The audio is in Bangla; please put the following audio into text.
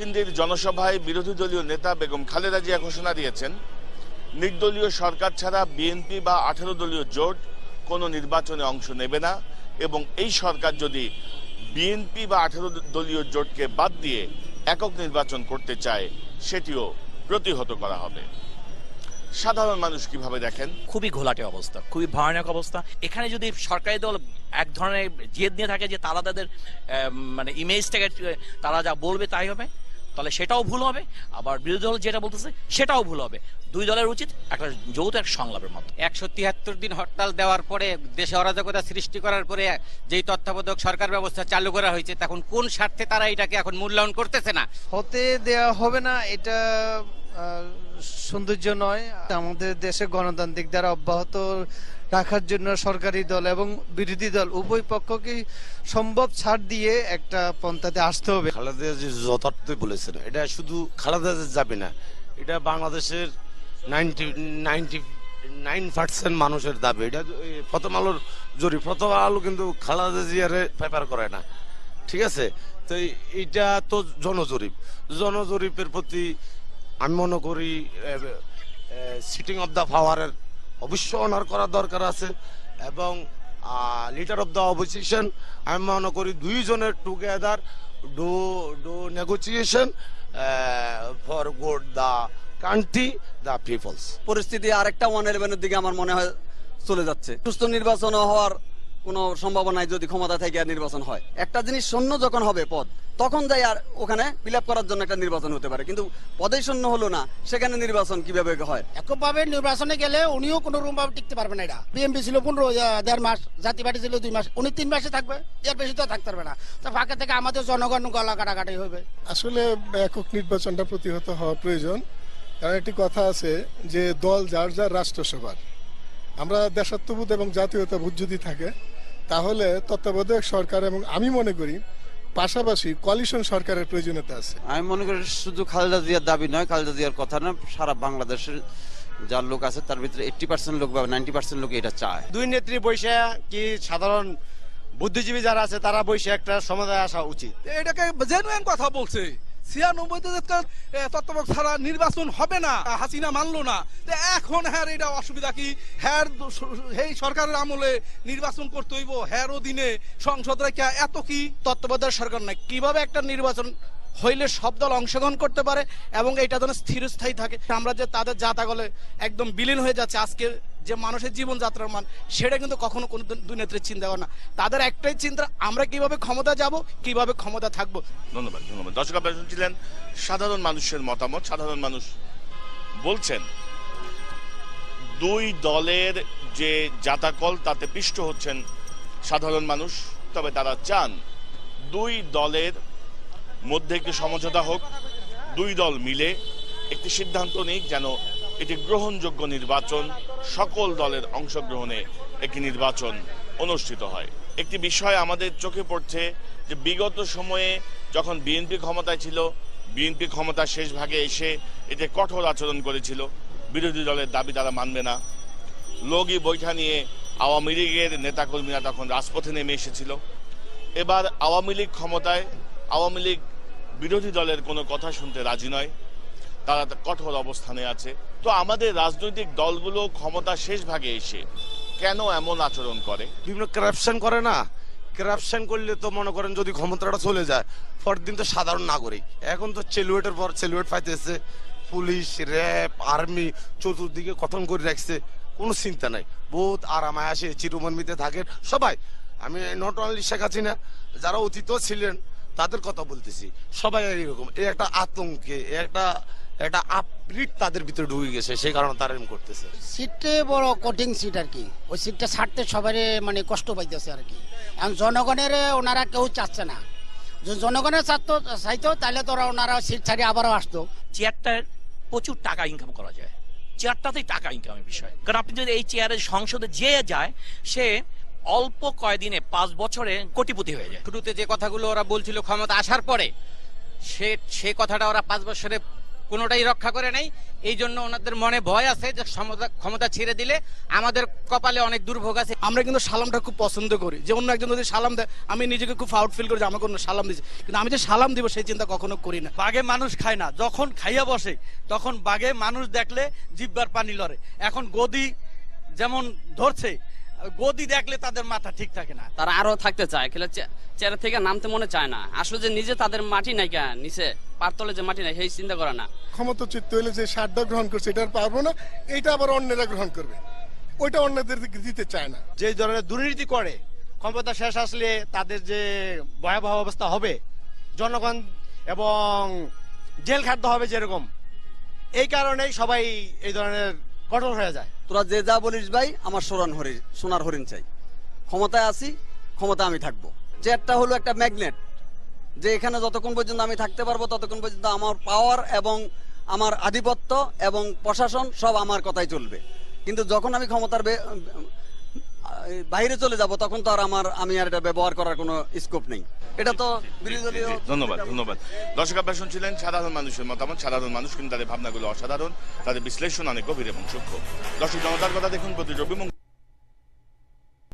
দিল্লির জনসভায় বিরোধী দলীয় নেতা বেগম খালেদা জিয়া ঘোষণা দিয়েছেন, নির্দলীয় সরকার ছাড়া বিএনপি বা আঠারো দলীয় জোট কোনো নির্বাচনে অংশ নেবে না এবং এই সরকার যদি বিএনপি বা আঠারো দলীয় জোটকে বাদ দিয়ে একক নির্বাচন করতে চায়, সেটিও প্রতিহত করা হবে। সাধারণ মানুষ কীভাবে দেখেন? খুবই ঘোলাটে অবস্থা, খুবই ভয়ানক অবস্থা। এখানে যদি সরকারি দল এক ধরনের জেদ নিয়ে থাকে যে তারা তাদের মানে ইমেজটাকে তারা যা বলবে তাই হবে? তাহলে সেটাও ভুল হবে। আবার বিরোধী দল যেটা বলতেছে সেটাও ভুল হবে। দুই দলের উচিত একটা যৌথ এক সংলাপের মতো একশো তিয়াত্তর দিন হরতাল দেওয়ার পরে দেশে অরাজকতা সৃষ্টি করার পরে যেই তত্ত্বাবধায়ক সরকার ব্যবস্থা চালু করা হয়েছে তখন কোন স্বার্থে তারা এটাকে এখন মূল্যায়ন করতেছে না? হতে দেয়া হবে না এটা সৌন্দর্য নয়। আমাদের দেশে গণতান্ত্রিক দ্বারা অব্যাহত রাখার জন্য সরকারি দল এবং বিরোধী দল, উভয় পক্ষকেই সম্ভব ছাড় দিয়ে একটা পন্থাতে আসতে হবে। খালেদা যে যথার্থই বলেছেন, এটা শুধু খালেদা যাবে না, এটা বাংলাদেশের নাইনটি নাইনটি নাইন পার্সেন্ট মানুষের দাবি। এটা প্রথম আলোর জরিপ, প্রথম আলো কিন্তু খালেদা জিয়ারে পেপার করে না। ঠিক আছে? তো এইটা তো জনজরিপ। জনজরিপের প্রতি আমি মনে করি সিটিং অফ দ্য পাওয়ারের অবশ্য অনার করার দরকার আছে এবং লিডার অফ দ্য অপোজিশন আমি মনে করি দুইজনের together do do negotiation for good the country the peoples পরিস্থিতি আরেকটা ওয়ান ইলেভেনের দিকে আমার মনে হয় চলে যাচ্ছে। সুস্থ নির্বাচন হওয়ার কোনো সম্ভাবনায় যদি ক্ষমতা থেকে আর নির্বাচন হয়। একটা জিনিস শূন্য যখন হবে পদ তখন যাই আর ওখানে ফিল করার জন্য একটা নির্বাচন হতে পারে। কিন্তু পদেই শূন্য হলো না সেখানে নির্বাচন কীভাবে হয়? এককভাবে নির্বাচনে গেলে উনিও কোনো রুম ভাবে টিকতে পারবে না এটা। বিএমপি ছিল পনেরো দেড় মাস জাতি পার্টি ছিল দুই মাস। উনি তিন মাসে থাকবে এর বেশি তো থাকতে পারবে না। তো ফাঁকে থেকে আমাদের জনগণ গলা কাটাকাটি হবে। আসলে একক নির্বাচনটা প্রতিহত হওয়া প্রয়োজন। কারণ একটি কথা আছে যে দল যার যার রাষ্ট্রসভার। আমরা দেশাত্মবোধ এবং জাতীয়তা জাতীয়তাবোধ যদি থাকে তাহলে তত্ত্বাবধায়ক সরকার এবং আমি মনে করি পাশাপাশি কোয়ালিশন সরকারের প্রয়োজনীয়তা আছে। আমি মনে করি শুধু খালেদা জিয়ার দাবি নয় খালেদা জিয়ার কথা না সারা বাংলাদেশের যার লোক আছে তার ভিতরে এইট্টি পার্সেন্ট লোক বা নাইনটি পার্সেন্ট লোক এটা চায়। দুই নেত্রী বৈশা কি সাধারণ বুদ্ধিজীবী যারা আছে তারা বৈশা একটা সমাধান আসা উচিত। এটাকে জেনুইন কথা বলছে। ছাড়া নির্বাচন হবে না। হাসিনা মানলো না। এখন হ্যার, এটা অসুবিধা কি? সরকারের আমলে নির্বাচন করতে হইব হ্যার অধীনে সংসদ রেখা এত কি? তত্ত্বাবধায়ক সরকার কীভাবে একটা নির্বাচন হইলে সব দল অংশগ্রহণ করতে পারে এবং এটা যেন স্থিরস্থায়ী থাকে? আমরা যে তাদের জাতাগলে একদম বিলীন হয়ে যাচ্ছে আজকে যে মানুষের জীবনযাত্রার মান, সেটা কিন্তু কখনো কোনো দুই নেত্রীর চিন্তা করে না তাদের একটাই চিন্তা, আমরা কীভাবে ক্ষমতা যাব, কীভাবে ক্ষমতা থাকব। ধন্যবাদ ধন্যবাদ। দর্শক, আপনারা শুনছিলেন সাধারণ মানুষের মতামত। সাধারণ মানুষ বলছেন, দুই দলের যে জাতাকল, তাতে পিষ্ট হচ্ছেন সাধারণ মানুষ, তবে তারা চান দুই দলের মধ্যে একটি সমঝোতা হোক, দুই দল মিলে একটি সিদ্ধান্ত নিক যেন এটি গ্রহণযোগ্য নির্বাচন। সকল দলের অংশগ্রহণে একটি নির্বাচন অনুষ্ঠিত হয়। একটি বিষয় আমাদের চোখে পড়ছে যে বিগত সময়ে যখন বিএনপি ক্ষমতায় ছিল, বিএনপি ক্ষমতা শেষ ভাগে এসে এতে কঠোর আচরণ করেছিল। বিরোধী দলের দাবি তারা মানবে না। লগি বৈঠা নিয়ে আওয়ামী লীগের নেতাকর্মীরা তখন রাজপথে নেমে এসেছিল। এবার আওয়ামী লীগ ক্ষমতায়, আওয়ামী লীগ বিরোধী দলের কোনো কথা শুনতে রাজি নয়। তারা কঠোর অবস্থানে আছে। তো আমাদের রাজনৈতিক দলগুলো ক্ষমতা শেষ ভাগে এসে কেন এমন আচরণ করে? বিভিন্ন করাপশন করে না? করাপশন করলে তো মনে করেন যদি ক্ষমতাটা চলে যায়, পরদিন তো সাধারণ নাগরিক। এখন তো চেলুয়েটের পর চেলুয়েট পাইতেছে, পুলিশ র্যাব আর্মি চতুর্দিকে কথন করে রাখছে, কোনো চিন্তা নাই। বহুত আরামায় আসে চিরমন্মিতে থাকেন সবাই। আমি নট অনলি শেখ হাসিনা, যারা অতীত ছিলেন, তাদের কথা বলতেছি। সবাই এরকম এই একটা আতঙ্কে একটা একটা আপ্রিট তাদের ভিতরে ঢুকে গেছে সেই কারণে তারা এরকম করতেছে। সিটে বড় কঠিন সিট আর কি। ওই সিটটা ছাড়তে সবারই মানে কষ্ট পাইতেছে আর কি। এখন জনগণের ওনারা কেউ চাচ্ছে না। যদি জনগণের চাইতো চাইতো তাহলে তো ওরা ওনারা সিট ছাড়িয়ে আবারও আসতো। চেয়ারটার প্রচুর টাকা ইনকাম করা যায়। চেয়ারটাতেই টাকা ইনকামের বিষয়। কারণ আপনি যদি এই চেয়ারে সংসদে যে যায় সে অল্প কয়দিনে পাঁচ বছরে কোটিপতি হয়ে যায়। শুরুতে যে কথাগুলো ওরা বলছিল ক্ষমতা আসার পরে সে সে কথাটা ওরা পাঁচ বছরে কোনোটাই রক্ষা করে নাই। এই জন্য ওনাদের মনে ভয় আছে যে ক্ষমতা ক্ষমতা ছেড়ে দিলে আমাদের কপালে অনেক দুর্ভোগ আছে। আমরা কিন্তু সালামটা খুব পছন্দ করি। যে অন্য একজন যদি সালাম দেয় আমি নিজেকে খুব ফাউট ফিল করি যে আমাকে অন্য সালাম দিচ্ছে কিন্তু আমি যে সালাম দিব সেই চিন্তা কখনো করি না। বাঘে মানুষ খায় না। যখন খাইয়া বসে তখন বাঘে মানুষ দেখলে জিব্বার পানি লড়ে। এখন গদি যেমন ধরছে গদি দেখলে তাদের মাথা ঠিক থাকে না। তারা আরও থাকতে চায় খেলে চেয়ার থেকে নামতে মনে চায় না। আসলে যে নিজে তাদের মাটি নাই কেন? নিচে পারতলে যে মাটি নাই সেই চিন্তা করে না। ক্ষমতাচ্যুত হইলে যে সারটা গ্রহণ করছে এটা আর পারব না এটা আবার অন্যেরা গ্রহণ করবে। ওইটা অন্যদের দিতে চায় না। যে ধরনের দুর্নীতি করে ক্ষমতা শেষ আসলে তাদের যে ভয়াবহ অবস্থা হবে জনগণ এবং জেল খাটতে হবে যেরকম এই কারণেই সবাই এই ধরনের কঠোর হয়ে যায়। তোরা যে যা বলিস ভাই, আমার সোনার হরিণ সোনার হরিণ চাই। ক্ষমতায় আছি, ক্ষমতা আমি থাকব। চেয়ারটা হলো একটা ম্যাগনেট, যে এখানে যতক্ষণ পর্যন্ত আমি থাকতে পারব, ততক্ষণ পর্যন্ত আমার পাওয়ার এবং আমার আধিপত্য এবং প্রশাসন সব আমার কথাই চলবে। কিন্তু যখন আমি ক্ষমতার বাইরে চলে যাব, তখন তো আর আমার, আমি আর এটা ব্যবহার করার কোনো স্কোপ নেই। এটা তো ধন্যবাদ ধন্যবাদ। দর্শক, আপনারা শুনছিলেন সাধারণ মানুষের মতামত। সাধারণ মানুষ কিন্তু তাদের ভাবনাগুলো অসাধারণ, তাদের বিশ্লেষণ অনেক গভীর এবং সূক্ষ্ম। দর্শক, জনতার কথা দেখুন প্রতি রবি